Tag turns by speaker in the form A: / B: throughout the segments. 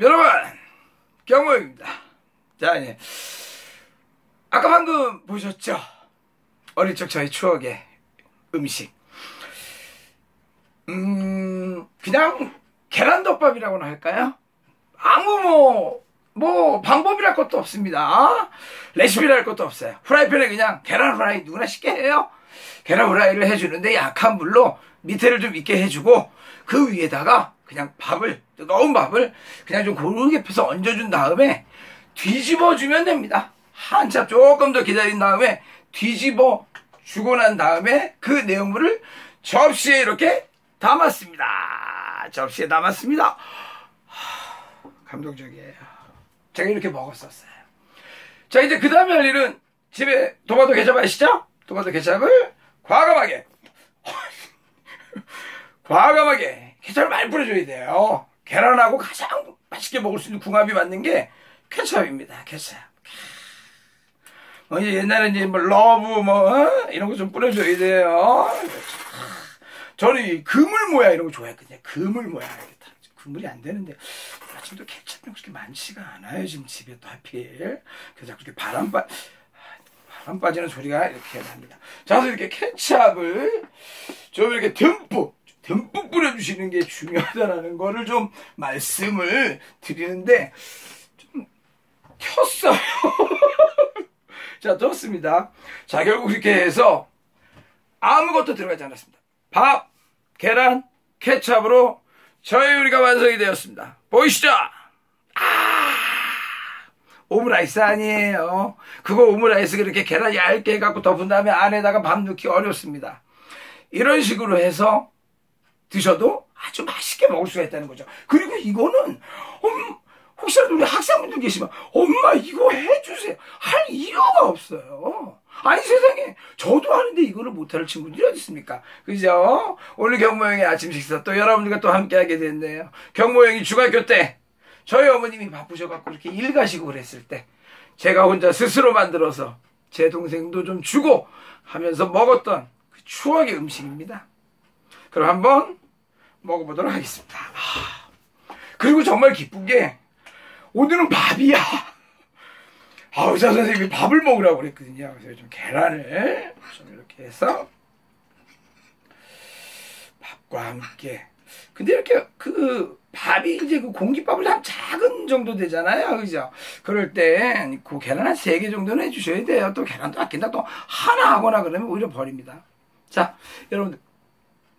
A: 여러분, 경모입니다. 자, 예. 아까 방금 보셨죠? 어릴 적 저희 추억의 음식. 음, 그냥 계란덮밥이라고나 할까요? 아무 뭐, 뭐, 방법이랄 것도 없습니다. 레시피랄 것도 없어요. 프라이팬에 그냥 계란 후라이 누구나 쉽게 해요. 계란 후라이를 해주는데 약한 불로 밑에를 좀 있게 해주고 그 위에다가 그냥 밥을 뜨거운 밥을 그냥 좀 고르게 펴서 얹어준 다음에 뒤집어 주면 됩니다. 한참 조금 더 기다린 다음에 뒤집어 주고 난 다음에 그 내용물을 접시에 이렇게 담았습니다. 접시에 담았습니다. 감동적이에요. 제가 이렇게 먹었었어요. 자, 이제 그 다음에 할 일은 집에 토마토 케첩 아시죠? 토마토 케첩을 과감하게, 과감하게 케첩을 많이 뿌려줘야 돼요. 계란하고 가장 맛있게 먹을 수 있는 궁합이 맞는 게 케첩입니다. 케첩. 어, 이제 옛날에 이제 뭐 러브 뭐 어? 이런 거 좀 뿌려줘야 돼요. 저는 이 그물 모양 이런 거 좋아했거든요. 그물 모양. 그물이 안 되는데 아침도 케첩이 그렇게 많지가 않아요. 지금 집에 또 하필. 그래서 이렇게 바람 빠 바람 빠지는 소리가 이렇게 납니다. 자, 그래서 이렇게 케찹을 좀 이렇게 듬뿍 듬뿍 뿌려주시는 게 중요하다라는 거를 좀 말씀을 드리는데 좀 켰어요. 자, 좋습니다. 자, 결국 이렇게 해서 아무것도 들어가지 않았습니다. 밥, 계란, 케찹으로 저희 요리가 완성이 되었습니다. 보이시죠? 아, 오므라이스 아니에요. 그거 오므라이스 그렇게 계란 얇게 해갖고 덮은 다음에 안에다가 밥 넣기 어렵습니다. 이런 식으로 해서 드셔도 아주 맛있게 먹을 수가 있다는 거죠. 그리고 이거는 음, 혹시라도 우리 학생분들 계시면 엄마 이거 해주세요 할 이유가 없어요. 아니 세상에 저도 하는데 이거를 못할 친구들이 어디 있습니까? 그죠? 오늘 경모형의 아침 식사 또 여러분들과 또 함께하게 됐네요. 경모형이 중학교 때 저희 어머님이 바쁘셔갖고 이렇게 일 가시고 그랬을 때 제가 혼자 스스로 만들어서 제 동생도 좀 주고 하면서 먹었던 그 추억의 음식입니다. 그럼 한번 먹어보도록 하겠습니다. 그리고 정말 기쁜 게 오늘은 밥이야. 아, 의사 선생님이 밥을 먹으라고 그랬거든요. 그래서 좀 계란을 좀 이렇게 해서 밥과 함께. 근데 이렇게 그 밥이 이제 그 공깃밥을 한 작은 정도 되잖아요. 그죠? 그럴 때그 계란 한 세 개 정도는 해주셔야 돼요. 또 계란도 아낀다. 또 하나 하거나 그러면 오히려 버립니다. 자, 여러분들.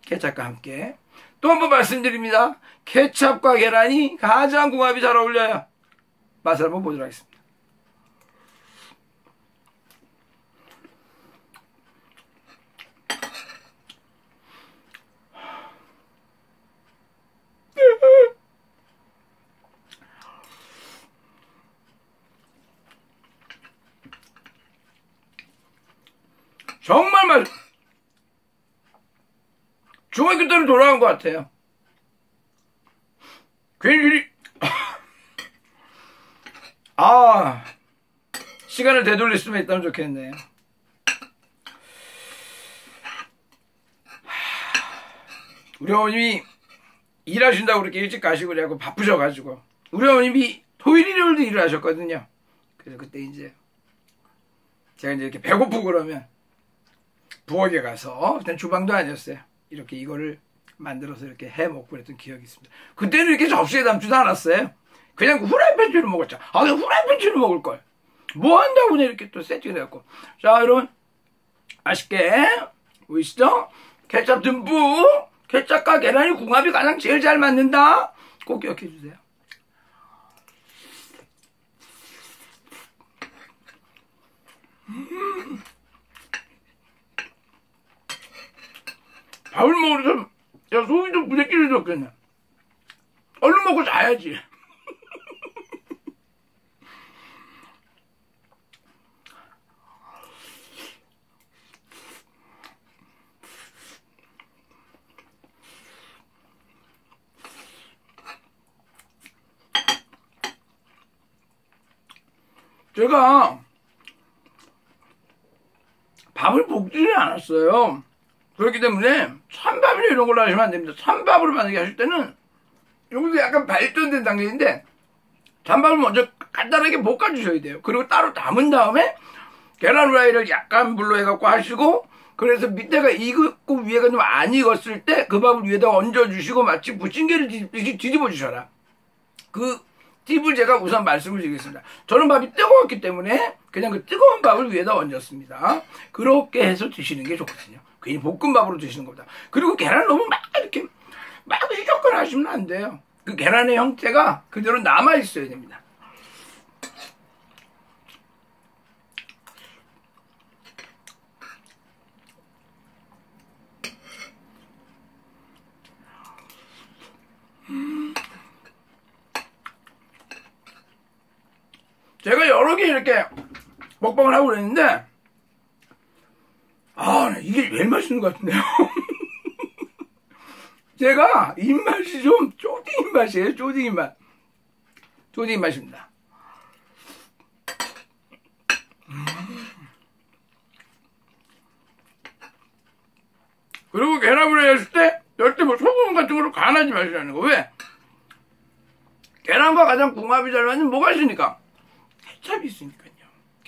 A: 케찹과 함께. 또 한 번 말씀드립니다. 케찹과 계란이 가장 궁합이 잘 어울려요. 맛을 한번 보도록 하겠습니다. 정말 맛 중학교 때로 돌아간 것 같아요. 괜히 아 시간을 되돌릴 수만 있다면 좋겠네요. 우리 어머님이 일하신다고 그렇게 일찍 가시고 그래고 바쁘셔가지고 우리 어머님이 토요일 일요일도 일을 하셨거든요. 그래서 그때 이제 제가 이제 이렇게 배고프고 그러면 부엌에 가서 그냥 주방도 아니었어요. 이렇게 이거를 만들어서 이렇게 해 먹고 그랬던 기억이 있습니다. 그때는 이렇게 접시에 담지도 않았어요. 그냥 후라이팬 로 먹었죠. 아, 그냥 후라이팬 로 먹을 걸. 뭐 한다고 그냥 이렇게 또 세팅을 해갖고. 자, 여러분. 맛있게 보이시죠? 케찹 듬뿍. 케찹과 계란이 궁합이 가장 제일 잘 맞는다. 꼭 기억해 주세요. 밥을 먹으면서 야 속이 좀 부대끼리 졌겠네 얼른 먹고 자야지 제가 밥을 볶지는 않았어요. 그렇기 때문에 찬밥이나 이런 걸로 하시면 안 됩니다. 찬밥으로 만들게 하실 때는 여기도 약간 발전된 단계인데 찬밥을 먼저 간단하게 볶아주셔야 돼요. 그리고 따로 담은 다음에 계란 후라이를 약간 물로 해갖고 하시고 그래서 밑에가 익었고 위에가 좀 안 익었을 때 그 밥을 위에다 얹어주시고 마치 부침개를 뒤집듯이 뒤집어 주셔라. 그 팁을 제가 우선 말씀을 드리겠습니다. 저는 밥이 뜨거웠기 때문에 그냥 그 뜨거운 밥을 위에다 얹었습니다. 그렇게 해서 드시는 게 좋거든요. 괜히 볶음밥으로 드시는 것보다. 그리고 계란 너무 막 이렇게 막 휘젓거나 하시면 안 돼요. 그 계란의 형태가 그대로 남아 있어야 됩니다. 제가 여러 개 이렇게 먹방을 하고 그랬는데 아 이게 제일 맛있는 것 같은데요? 제가 입맛이 좀 쪼딩 입맛이에요 쪼딩 입맛. 쪼딩 입맛입니다. 그리고 계란을 했을 때 절대 뭐 소금 같은 걸로 간하지 마시라는 거. 왜? 계란과 가장 궁합이 잘 맞는 뭐가 있으니까? 케찹이 있으니까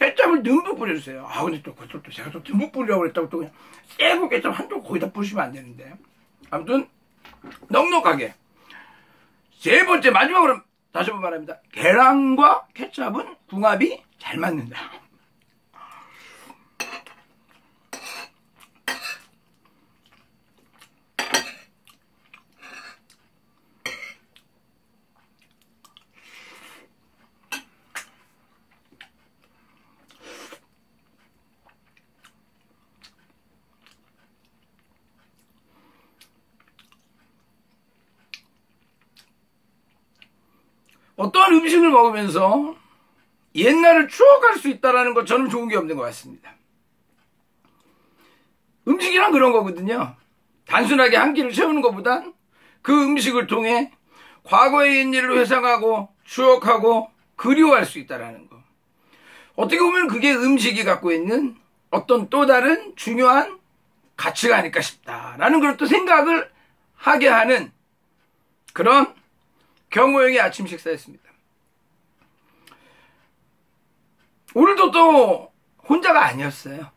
A: 요. 케찹을 듬뿍 뿌려주세요. 아, 근데 또, 그것도 또 제가 또 듬뿍 뿌리라고 그랬다고 또 그냥 세고 케찹 한쪽 거기다 뿌리시면 안 되는데. 아무튼, 넉넉하게. 세 번째, 마지막으로 다시 한번 말합니다. 계란과 케찹은 궁합이 잘 맞는다. 어떠한 음식을 먹으면서 옛날을 추억할 수 있다는 것 저는 좋은 게 없는 것 같습니다. 음식이란 그런 거거든요. 단순하게 한 끼를 채우는 것보단 그 음식을 통해 과거의 옛일을 회상하고 추억하고 그리워할 수 있다는 것. 어떻게 보면 그게 음식이 갖고 있는 어떤 또 다른 중요한 가치가 아닐까 싶다라는 그런 또 생각을 하게 하는 그런 경호형의 아침 식사였습니다. 오늘도 또 혼자가 아니었어요.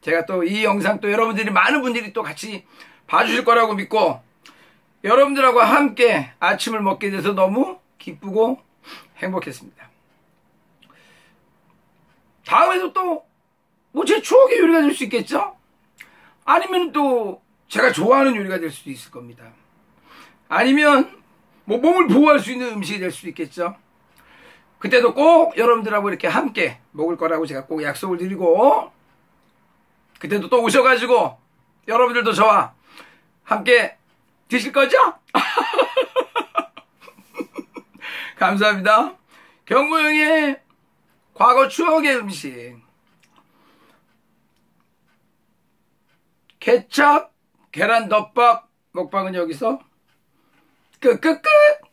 A: 제가 또 이 영상 또 여러분들이 많은 분들이 또 같이 봐주실 거라고 믿고 여러분들하고 함께 아침을 먹게 돼서 너무 기쁘고 행복했습니다. 다음에도 또 뭐 제 추억의 요리가 될 수 있겠죠? 아니면 또 제가 좋아하는 요리가 될 수도 있을 겁니다. 아니면 뭐 몸을 보호할 수 있는 음식이 될 수도 있겠죠. 그때도 꼭 여러분들하고 이렇게 함께 먹을 거라고 제가 꼭 약속을 드리고 그때도 또 오셔가지고 여러분들도 저와 함께 드실 거죠? 감사합니다. 경무형의 과거 추억의 음식 케찹 계란 덮밥 먹방은 여기서 Good, good, good.